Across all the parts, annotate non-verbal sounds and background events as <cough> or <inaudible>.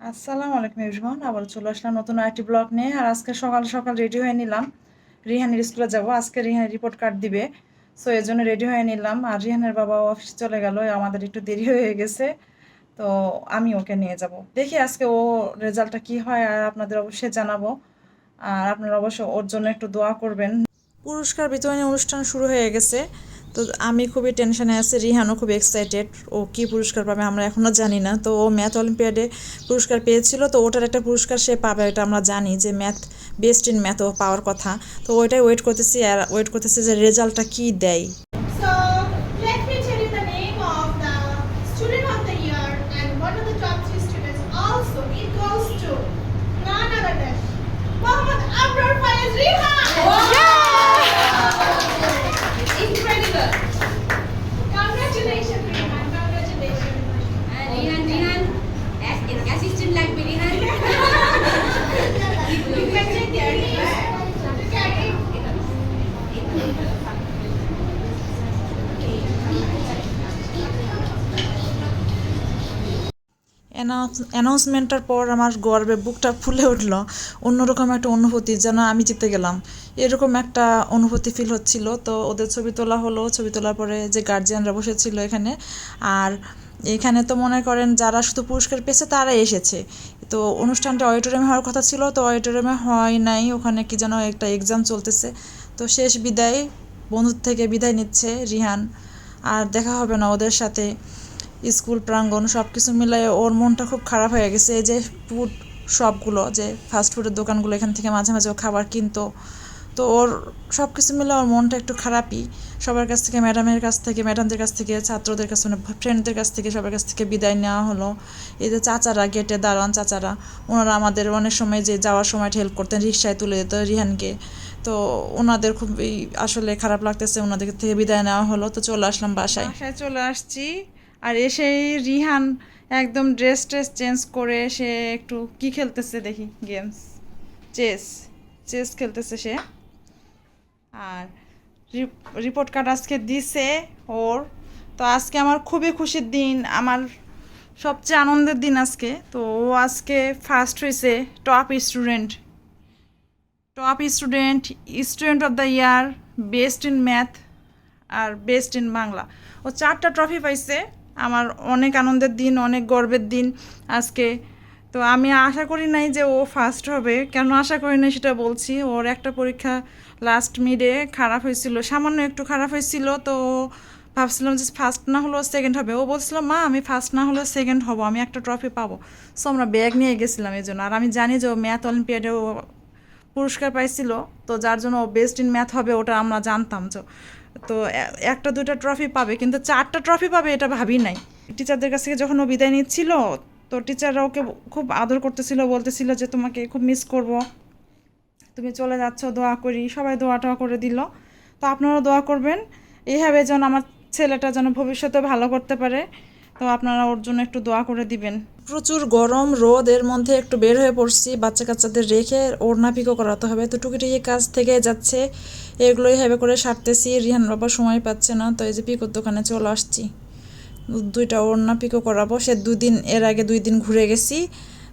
আসসালামু আলাইকুম এভরিওয়ান, আবার চলে আসলাম নতুন আরেকটি ব্লগ নিয়ে। আর আজকে সকাল সকাল রেডি হয়ে নিলাম। রিহানের স্কুলে যাব, আজকে রিহানের রিপোর্ট কার্ড দিবে। সো এর জন্য রেডি হয়ে নিলাম। আর রিহানের বাবা অফিস চলে গেল, আমাদের একটু দেরি হয়ে গেছে। তো, আমি ওকে নিয়ে যাব। দেখি আজকে ও রেজাল্টটা কি হয়, আর আপনাদের অবশ্যই জানাব। আর আপনারা অবশ্যই ওর জন্য একটু দোয়া করবেন। পুরস্কার বিতরণী অনুষ্ঠান শুরু হয়ে গেছে। তো আমি খুবই টেনশনে আছি, রিহানও খুব এক্সাইটেড ও কি পুরস্কার পাবে আমরা এখনও জানি না। তো ও ম্যাথ অলিম্পিয়াডে পুরস্কার পেয়েছিল, তো ওটার একটা পুরস্কার সে পাবে, এটা আমরা জানি যে ম্যাথ বেস্ট ইন ম্যাথ ও পাওয়ার কথা। তো ওইটাই ওয়েট করতেছি আর ওয়েট করতেছি যে রেজাল্টটা কী দেয়। অ্যানাউন্সমেন্টের পর আমার গর্বে বুকটা ফুলে উঠল। অন্যরকম একটা অনুভূতি যেন আমি জিতে গেলাম। এরকম একটা অনুভূতি ফিল হচ্ছিল। তো ওদের ছবি তোলা হলো। ছবি তোলার পরে যে গার্জিয়ানরা বসেছিল এখানে। আর এখানে তো মনে করেন যারা শুধু পুরস্কার পেয়েছে তারাই এসেছে। তো অনুষ্ঠানটা অডিটোরিয়ামে হওয়ার কথা ছিল। তো অডিটোরিয়ামে হয় নাই। ওখানে কি যেন একটা এক্সাম চলতেছে। তো শেষ বিদায়, বন্ধুর থেকে বিদায় নিচ্ছে রিহান। আর দেখা হবে না ওদের সাথে। স্কুল প্রাঙ্গণ সব কিছু মিলাই ওর মনটা খুব খারাপ হয়ে গেছে। এই যে ফুড শপগুলো যে ফাস্ট ফুডের দোকানগুলো, এখান থেকে মাঝে মাঝে ও খাবার কিনতো। তো ওর সব কিছু মিলে ওর মনটা একটু খারাপই। সবার কাছ থেকে ম্যাডামের কাছ থেকে ম্যাডামদের কাছ থেকে, ছাত্রদের কাছ মানে ফ্রেন্ডদের কাছ থেকে সবার কাছ থেকে বিদায় নেওয়া হলো। এই যে চাচারা গেটে দাঁড়ান চাচারা, ওনারা আমাদের অনেক সময় যে যাওয়ার সময় হেল্প করতেন, রিক্সায় তুলে দিত রিহানকে। তো ওনাদের খুবই আসলে খারাপ লাগতেছে, ওনাদের থেকে বিদায় নেওয়া হলো। তো চলে আসলাম বাসায়। বাসায় চলে আসছি। আর এসেই রিহান একদম ড্রেস ট্রেস চেঞ্জ করে সে একটু কি খেলতেছে দেখি গেমস চেস চেস খেলতেছে সে। আর রিপোর্ট কার্ড আজকে দিছে ওর। তো আজকে আমার খুবই খুশির দিন, আমার সবচেয়ে আনন্দের দিন আজকে। তো ও আজকে ফার্স্ট হয়েছে top student top student student of the year best in math R best in Bangla. ও চারটা ট্রফি পাইছে। আমার অনেক আনন্দের দিন, অনেক গর্বের দিন আজকে। তো আমি আশা করি নাই যে ও ফার্স্ট হবে। কেন আশা করি নাই সেটা বলছি। ওর একটা পরীক্ষা লাস্ট মিডে খারাপ হয়েছিল, সামান্য একটু খারাপ হয়েছিল। তো ভাবছিলাম যে ফার্স্ট না হলেও সেকেন্ড হবে। ও বলছিল, মা, আমি ফার্স্ট না হলেও সেকেন্ড হব, আমি একটা ট্রফি পাবো। সো আমরা ব্যাগ নিয়ে গেছিলাম এই জন্য আর আমি জানি যে ও ম্যাথ অলিম্পিয়াডে ও পুরস্কার পাইছিল। তো যার জন্য ও বেস্ট ইন ম্যাথ হবে ওটা আমরা জানতাম। তো তো একটা দুটা ট্রফি পাবে, কিন্তু চারটা ট্রফি পাবে এটা ভাবি নাই। টিচারদের কাছ থেকে যখন ও বিদায় নিচ্ছিল, তো টিচাররা ওকে খুব আদর করতেছিল, বলতেছিল যে, তোমাকে খুব মিস করব। তুমি চলে যাচ্ছ, দোয়া করি। সবাই দোয়া টোয়া করে দিল। তো আপনারাও দোয়া করবেন। এইভাবে যেন আমার ছেলেটা যেন ভবিষ্যতে ভালো করতে পারে। তো আপনারা ওর জন্য একটু দোয়া করে দিবেন। প্রচুর গরম রোদ এর মধ্যে একটু বের হয়ে পড়ছি বাচ্চা কাচ্চাদের রেখে ওড়না পিকো করাতে হবে। তো টুকিটুকি কাজ থেকে যাচ্ছে এগুলোই হেবে করে সারতেছি। রিহান বাবা সময় পাচ্ছে না তো এই যে পিকোর দোকানে চলে আসছি। দুইটা ওড়না পিকো করাবো। সে দুদিন এর আগে দুই দিন ঘুরে গেছি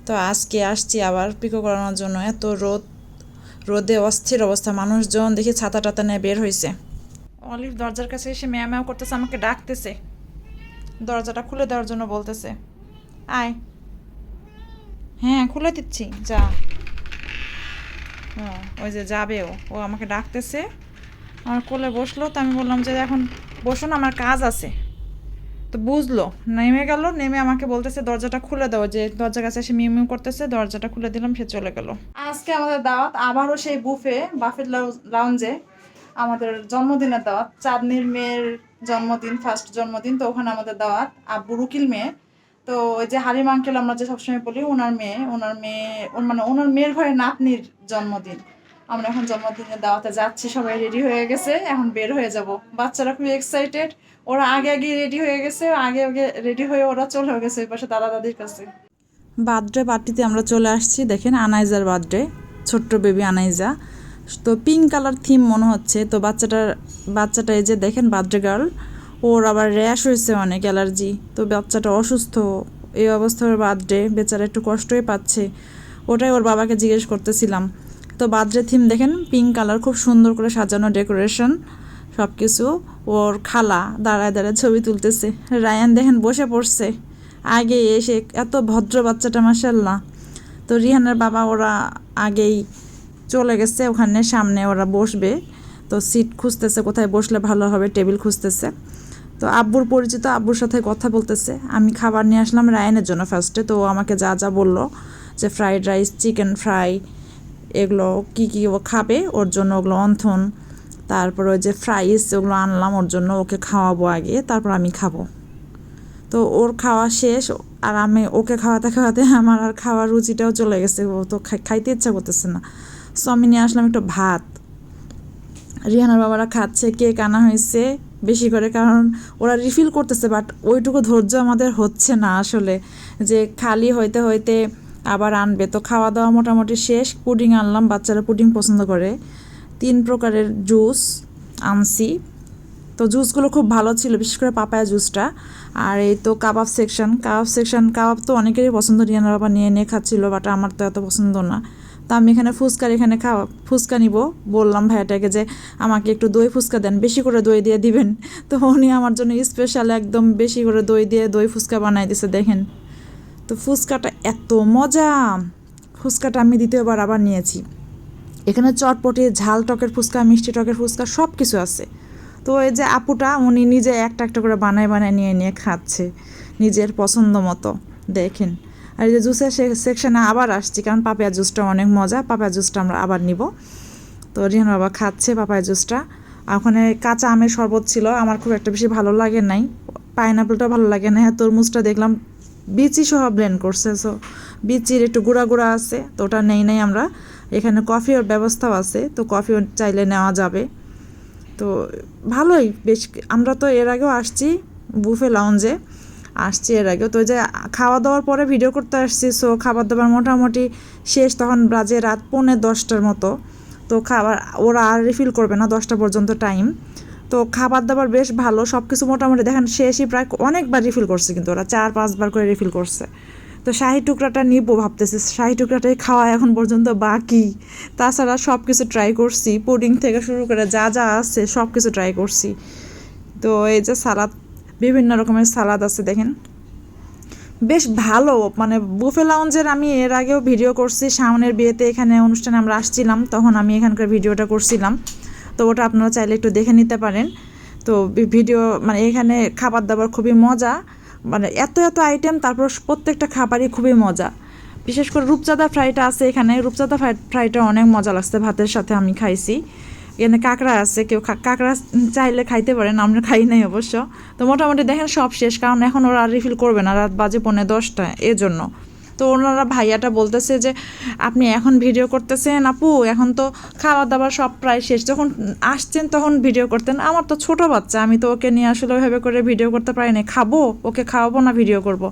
তো আজকে আসছি আবার পিকো করানোর জন্য। এত রোদ রোদে অস্থির অবস্থা মানুষজন দেখি ছাতা টাতা নিয়ে বের হয়েছে অলিভ দরজার কাছে এসে ম্যাও করতেছে আমাকে ডাকতেছে। দরজাটা খুলে দেওয়ার জন্য বলতেছে। আয়। হ্যাঁ খুলে দিচ্ছি, যা। হ্যাঁ ওই যে যাবে ও। আমাকে ডাকতেছে। আমার কোলে বসল, তো আমি বললাম যে এখন বসুন আমার কাজ আছে। তো বুঝলো, নেমে গেল, নেমে আমাকে বলতেছে, দরজাটা খুলে দাও। যে দরজার কাছে এসে মিউ করতেছে, দরজাটা খুলে দিলাম, সে চলে গেল। আজকে আমাদের দাওয়াত, আবারও সেই বুফে, বাফেট লাউঞ্জে আমাদের জন্মদিনের দাওয়াত। চাঁদনির মেয়ের জন্মদিন ফার্স্ট জন্মদিন, তো ওখানে আমাদের দাওয়াত। আব্বু রুকিল মেয়ে। তো ওই যে হালিম আঙ্কেল আমরা যে সবসময় বলি, ওনার মেয়ে ওনার মেয়ে মানে ওনার মেয়ের ঘরে নাতনির জন্মদিন। আমরা এখন জন্মদিনের দাওয়াতে যাচ্ছি, সবাই রেডি হয়ে গেছে, এখন বের হয়ে যাব। বাচ্চারা খুবই এক্সাইটেড ওরা আগে আগে রেডি হয়ে গেছে, আগে আগে রেডি হয়ে ওরা চলে গেছে ওই পাশে দাদা দাদির কাছে। বার্থডে পার্টিতে আমরা চলে আসছি, দেখেন, আনাইজার বার্থডে, ছোট্ট বেবি আনাইজা। তো পিঙ্ক কালার থিম মনে হচ্ছে। তো বাচ্চাটার, বাচ্চাটা এই যে দেখেন বার্থডে গার্ল ওর আবার র্যাশ হয়েছে অনেক অ্যালার্জি তো বাচ্চাটা অসুস্থ, এই অবস্থা ওর বার্থডে বেচারা একটু কষ্টই পাচ্ছে। ওটাই ওর বাবাকে জিজ্ঞেস করতেছিলাম। তো বার্থডে থিম দেখেন পিঙ্ক কালার খুব সুন্দর করে সাজানো ডেকোরেশন সব কিছু ওর খালা দাঁড়ায় দাঁড়ায় ছবি তুলতেছে। রায়ান দেখেন বসে পড়ছে। আগে এসে এত ভদ্র বাচ্চাটা মাসাল্লাহ তো রিহানের বাবা ওরা আগেই চলে গেছে, ওখানে সামনে ওরা বসবে। তো সিট খুঁজতেছে, কোথায় বসলে ভালো হবে, টেবিল খুঁজতেছে। তো আব্বুর পরিচিত আব্বুর সাথে কথা বলতেছে। আমি খাবার নিয়ে আসলাম রায়নের জন্য ফার্স্টে তো আমাকে যা যা বলল যে ফ্রাইড রাইস চিকেন ফ্রাই এগুলো কী কী ও খাবে, ওর জন্য ওগুলো অন্থন, তারপর ওই যে ফ্রাইস ওগুলো আনলাম, ওর জন্য ওকে খাওয়াবো আগে, তারপর আমি খাব। তো ওর খাওয়া শেষ, আর আমি ওকে খাওয়াতে খাওয়াতে আমার আর খাওয়ার রুচিটাও চলে গেছে, ও তো খাইতে ইচ্ছা করতেছে না। সো আমি নিয়ে আসলাম একটু ভাত। রিহানার বাবারা খাচ্ছে, কেক আনা হয়েছে বেশি করে, কারণ ওরা রিফিল করতেছে বাট ওইটুকু ধৈর্য আমাদের হচ্ছে না আসলে। যে খালি হইতে হইতে আবার আনবে। তো খাওয়া দাওয়া মোটামুটি শেষ, পুডিং আনলাম, বাচ্চারা পুডিং পছন্দ করে। তিন প্রকারের জুস আনছি। তো জুসগুলো খুব ভালো ছিল, বিশেষ করে পাপায়া জুসটা। আর এই তো কাবাব সেকশন কাবাব সেকশন কাবাব তো অনেকেরই পছন্দ রিয়ানা বাবা নিয়ে নিয়ে খাচ্ছিলো বাট আমার তো এত পছন্দ না। তো আমি এখানে ফুচকার এখানে খাওয়া, ফুচকা নিব। বললাম ভাইয়াটাকে যে আমাকে একটু দই ফুচকা দেন, বেশি করে দই দিয়ে দিবেন। <laughs> তো উনি আমার জন্য স্পেশাল একদম বেশি করে দই দিয়ে দই ফুচকা বানাই দিছে, দেখেন। তো ফুচকাটা এত মজা! ফুচকাটা আমি দ্বিতীয়বার আবার নিয়েছি। এখানে চটপটি, ঝাল টকের ফুচকা, মিষ্টি টকের ফুচকা সব কিছু আছে। তো এই যে আপুটা, উনি নিজে একটা একটা করে বানায় বানায় নিয়ে নিয়ে খাচ্ছে নিজের পছন্দ মতো, দেখেন। আর এই যে জুসের সেকশনে আবার আসছি, কারণ পাপায়া জুসটা অনেক মজা পাপায়া জুসটা আমরা আবার নিব। তো রিহান বাবা খাচ্ছে পাপায়া জুসটা। ওখানে কাঁচা আমের শরবত ছিল, আমার খুব একটা বেশি ভালো লাগে নাই। পাইনাপেলটা ভালো লাগে না হ্যাঁ তরমুজটা দেখলাম বিচি সহ ব্লেন্ড করছে সো বিচির একটু গুঁড়া গুঁড়া আছে, তো ওটা নেই নাই আমরা। এখানে কফির ব্যবস্থাও আছে, তো কফিও চাইলে নেওয়া যাবে। তো ভালোই, বেশ আমরা তো এর আগেও আসছি বুফে লাউঞ্জে আসছি এর আগেও। তো যে খাওয়া দাওয়ার পরে ভিডিও করতে আসছি সো খাবার দাবার মোটামুটি শেষ তখন বাজে রাত পৌনে দশটার মতো। তো খাবার, ওরা আর রিফিল করবে না দশটা পর্যন্ত টাইম তো খাবার দাবার বেশ ভালো সব কিছু মোটামুটি দেখেন শেষই প্রায় অনেকবার রিফিল করছে কিন্তু ওরা, চার, পাঁচবার করে রিফিল করছে। তো শাহি টুকরাটা নিব ভাবতেছি, শাহি টুকরাটাই খাওয়া এখন পর্যন্ত বাকি। তাছাড়া সব কিছু ট্রাই করছি পুডিং থেকে শুরু করে যা যা আছে সব কিছু ট্রাই করছি। তো এই যে সালাদ বিভিন্ন রকমের সালাদ আছে, দেখেন। বেশ ভালো মানে বুফে লাউঞ্জের আমি এর আগেও ভিডিও করছি, শাওনের বিয়েতে এখানে অনুষ্ঠানে আমরা আসছিলাম, তখন আমি এখানকার ভিডিওটা করছিলাম। তো ওটা আপনারা চাইলে একটু দেখে নিতে পারেন। তো ভিডিও মানে এখানে খাবার দাবার খুবই মজা মানে এত এত আইটেম তারপর প্রত্যেকটা খাবারই খুবই মজা। বিশেষ করে রূপচাঁদা ফ্রাইটা আছে এখানে, রূপচাঁদা ফ্রাই ফ্রাইটা অনেক মজা লাগছে, ভাতের সাথে আমি খাইছি। এখানে কাঁকড়া আছে, কেউ কাঁকড়া চাইলে খাইতে পারেন আমরা খাই নাই অবশ্য। তো মোটামুটি দেখেন সব শেষ, কারণ এখন ওরা রিফিল করবে না, রাত বাজে পৌনে দশটা এর জন্য তো ওনারা ভাইয়াটা বলতেছে যে, আপনি এখন ভিডিও করতেছেন আপু, এখন তো খাওয়া দাওয়া সব প্রায় শেষ। যখন আসছেন তখন ভিডিও করতেন। আমার তো ছোট বাচ্চা, আমি তো ওকে নিয়ে আসলে ওইভাবে করে ভিডিও করতে পারি না খাব, ওকে খাওয়াবো না ভিডিও করব।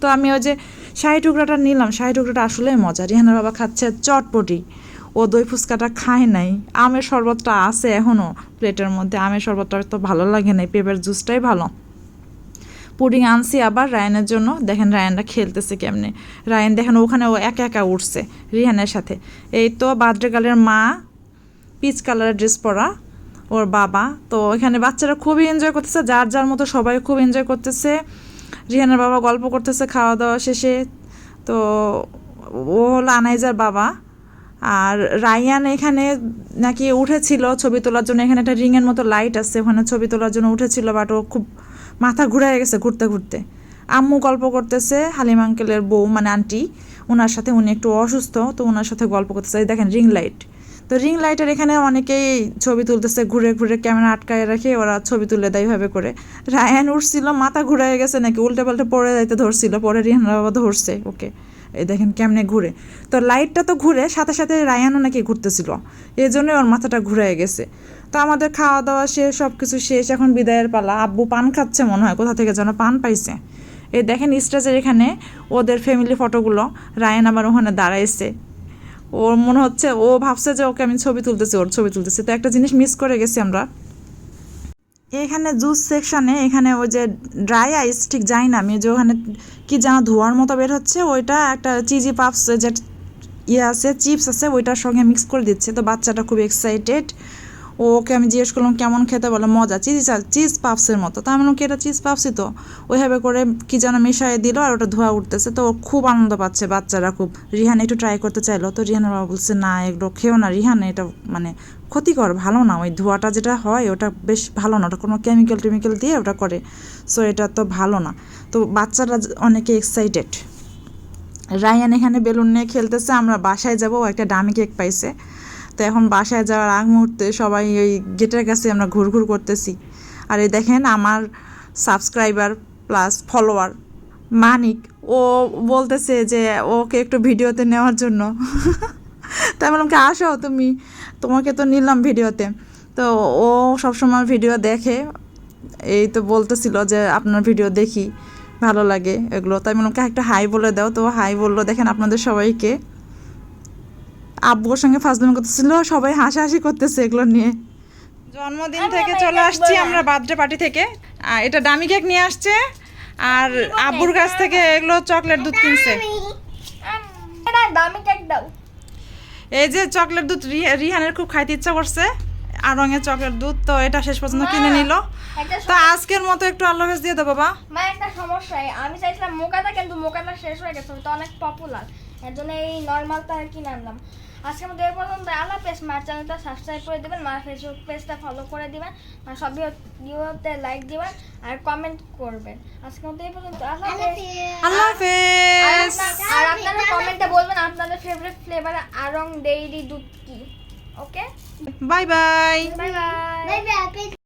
তো আমি ওই যে শাহি টুকরাটা নিলাম, শাহি টুকরাটা আসলেই মজা। রিহানার বাবা খাচ্ছে চটপটি। ও দই ফুচকাটা খায় নাই। আমের শরবতটা আছে এখনও প্লেটের মধ্যে। আমের শরবতটা তো ভালো লাগে নাই, পেঁপের জুসটাই ভালো। পুডিং আনছি আবার রায়ানের জন্য। দেখেন রায়ানরা খেলতেছে কেমনে। রায়ান দেখেন ওখানে ও একা একা উঠছে রিহানের সাথে। এই তো বাদ্রেকালের মা পিচ কালারের ড্রেস পরা, ওর বাবা। তো এখানে বাচ্চারা খুবই এনজয় করতেছে, যার যার মতো সবাই খুব এনজয় করতেছে। রিহানের বাবা গল্প করতেছে, খাওয়া দাওয়া শেষে। তো ও হলো আনাইজার বাবা। আর রায়ান এখানে নাকি উঠেছিল ছবি তোলার জন্য। এখানে একটা রিংয়ের মতো লাইট আছে, ওখানে ছবি তোলার জন্য উঠেছিল বাট ও খুব মাথা ঘুরায় গেছে ঘুরতে ঘুরতে। আম্মু গল্প করতেছে হালিম আঙ্কেলের বউ মানে আন্টি ওনার সাথে উনি একটু অসুস্থ, তো ওনার সাথে গল্প করতেছে। দেখেন রিং লাইট তো রিং লাইটের এখানে অনেকেই ছবি তুলতেছে, ঘুরে ঘুরে ক্যামেরা আটকায় রেখে, ওরা ছবি তুলে দেয় এইভাবে করে। রায়ান উঠছিল, মাথা ঘুরায় গেছে, নাকি উল্টে পাল্টে পড়ে যাইতে ধরছিল, পরে রিহান বাবা ধরছে, ওকে। এই দেখেন কেমনে ঘুরে। তো লাইটটা তো ঘুরে, সাথে সাথে রায়ানও নাকি ঘুরতেছিল। এই জন্যই ওর মাথাটা ঘুরে গেছে। তো আমাদের খাওয়া দাওয়া শেষ সব কিছু শেষ, এখন বিদায়ের পালা। আব্বু পান খাচ্ছে মনে হয়, কোথা থেকে যেন পান পাইছে। এই দেখেন স্টেজের এখানে ওদের ফ্যামিলি ফটোগুলো রায়ান আবার ওখানে দাঁড়াইছে। ওর মনে হচ্ছে, ও ভাবছে যে ওকে আমি ছবি তুলতেছি, ওর ছবি তুলতেছি। তো একটা জিনিস মিস করে গেছি আমরা। এখানে জুস সেকশনে এখানে ওই যে ড্রাই আইস ঠিক যাই না, আমি যে ওখানে কি যেন ধোয়ার মতো বের হচ্ছে, ওইটা একটা চিজি পাপস যে ইয়ে আছে, চিপস আছে, ওইটার সঙ্গে মিক্স করে দিচ্ছে। তো বাচ্চাটা খুব এক্সাইটেড ওকে আমি জিজ্ঞেস করলাম, কেমন খেতে? বলে, মজা, চিজ চিজ পাপসের মতো। তা আমি কি এটা চিজ পাপসই তো? ওইভাবে করে কি যেন মিশিয়ে দিল আর ওটা ধোয়া উঠতেছে। তো ও খুব আনন্দ পাচ্ছে, বাচ্চারা খুব। রিহান একটু ট্রাই করতে চাইলো। তো রিহানের বাবা বলছে, না, এগুলো খেও না রিহান, এটা মানে ক্ষতিকর, ভালো না। ওই ধোঁয়াটা যেটা হয়, ওটা বেশ ভালো না। ওটা কোনো কেমিক্যাল টেমিক্যাল দিয়ে ওটা করে। সো এটা তো ভালো না। তো বাচ্চারা অনেকে এক্সাইটেড রায়ান এখানে বেলুন নিয়ে খেলতেছে, আমরা বাসায় যাব, ও একটা ডামি কেক পাইছে। তো এখন বাসায় যাওয়ার আগ মুহূর্তে সবাই ওই গেটের কাছে আমরা ঘুরঘুর করতেছি। আর এই দেখেন আমার সাবস্ক্রাইবার প্লাস ফলোয়ার মানিক। ও বলতেছে যে ওকে একটু ভিডিওতে নেওয়ার জন্য। <laughs> তাই বললাম কি, আসো তুমি, তোমাকে তো নিলাম ভিডিওতে। তো ও সবসময় ভিডিও দেখে, এই তো বলতেছিল যে আপনার ভিডিও দেখি, ভালো লাগে এগুলো। তাই হয় একটা হাই বলে দাও। তো হাই বলল, দেখেন আপনাদের সবাইকে। আব্বুর সঙ্গে ফাজলামি করতেছিল সবাই হাসাহাসি করতেছে এগুলো নিয়ে। জন্মদিন থেকে চলে আসছি আমরা বার্থডে পার্টি থেকে। আর এটা দামি কেক নিয়ে আসছে আর আব্বুর কাছ থেকে এগুলো চকলেট দুধ কিনছে। এই যে চকলেট দুধ রিহা- রিহানের খুব খাইতে ইচ্ছা করছে আর রঙের চকলেট দুধ তো এটা শেষ পর্যন্ত কিনে নিল। তো আজকের মতো একটু আল্লাহ হাফেজ দিয়ে দাও বাবা মা একটা সমস্যা আমি চাইছিলাম মোকাটা কিন্তু মোকাটা শেষ হয়ে গেছে তো অনেক পপুলার এর জন্য এই নর্মালটা কিনে আনলাম। আজকের আমাদের এই পর্যন্ত। আল্লাহ পেজ মার চ্যানেলটা সাবস্ক্রাইব করে দেবেন মার ফেসবুক পেজটা ফলো করে দেবেন আর সব ভিডিওতে লাইক দেবেন আর কমেন্ট করবেন। আজকে মধ্যে এই পর্যন্ত। আল্লাহ পেজ আল্লাহ আর হাফেজ আর আপনারা কমেন্টে বলবেন আপনাদের ফেভারিট ফ্লেভার আরং ডেইরি দুধ কি? Okay bye bye bye bye